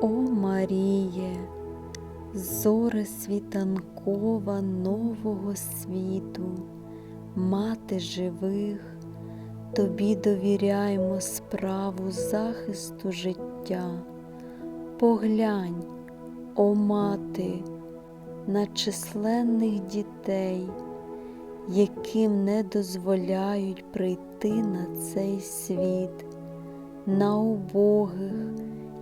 О Маріє, зоре світанкова нового світу, мати живих, тобі довіряємо справу захисту життя. Поглянь, о мати, на численних дітей, яким не дозволяють прийти на цей світ, на убогих,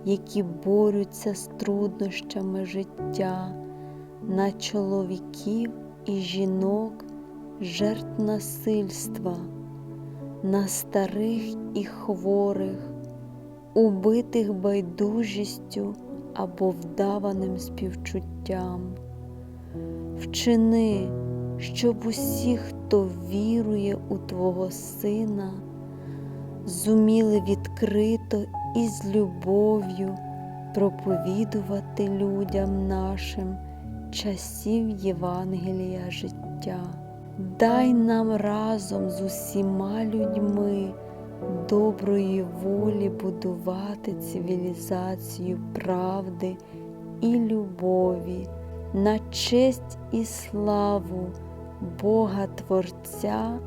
які борються з труднощами життя, на чоловіків і жінок, жертв насильства, на старих і хворих, убитих байдужістю або вдаваним співчуттям. Вчини, щоб усі, хто вірує у Твого Сина, зуміли відкрито і з любов'ю проповідувати людям нашим часів Євангелія життя. Дай нам разом з усіма людьми доброї волі будувати цивілізацію правди і любові на честь і славу Бога Творця,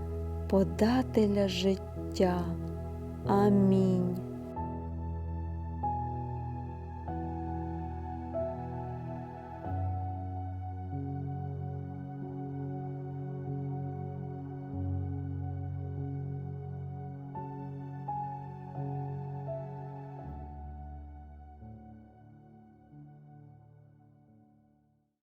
подателя життя. Амінь.